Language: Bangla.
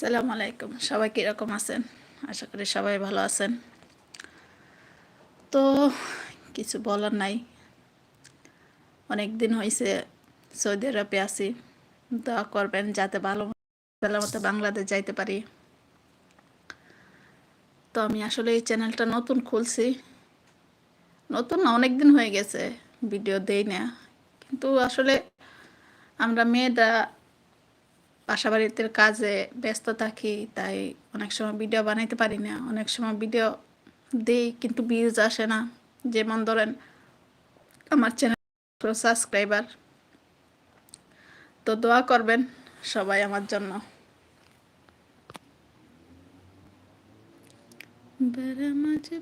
সালাম আলাইকুম। সবাই কীরকম আছেন? আশা করি সবাই ভালো আছেন। তো কিছু বলার নাই। অনেক দিন হয়েছে সৌদি আরবে আছি। দোয়া করবেন যাতে ভালো মতো বাংলাদেশ যাইতে পারি। তো আমি আসলে এই চ্যানেলটা নতুন খুলছি। নতুন না, অনেক দিন হয়ে গেছে। ভিডিও দেই না। কিন্তু আসলে আমরা মেয়েরা বাসা বাড়িতে কাজে ব্যস্ত থাকি, তাই অনেক সময় ভিডিও বানাইতে পারি না। অনেক সময় ভিডিও দিই, কিন্তু ভিউজ আসে না। যেমন ধরেন, আমার চ্যানেল সাবস্ক্রাইবার তো দোয়া করবেন সবাই আমার জন্য। বেড়া মাঝে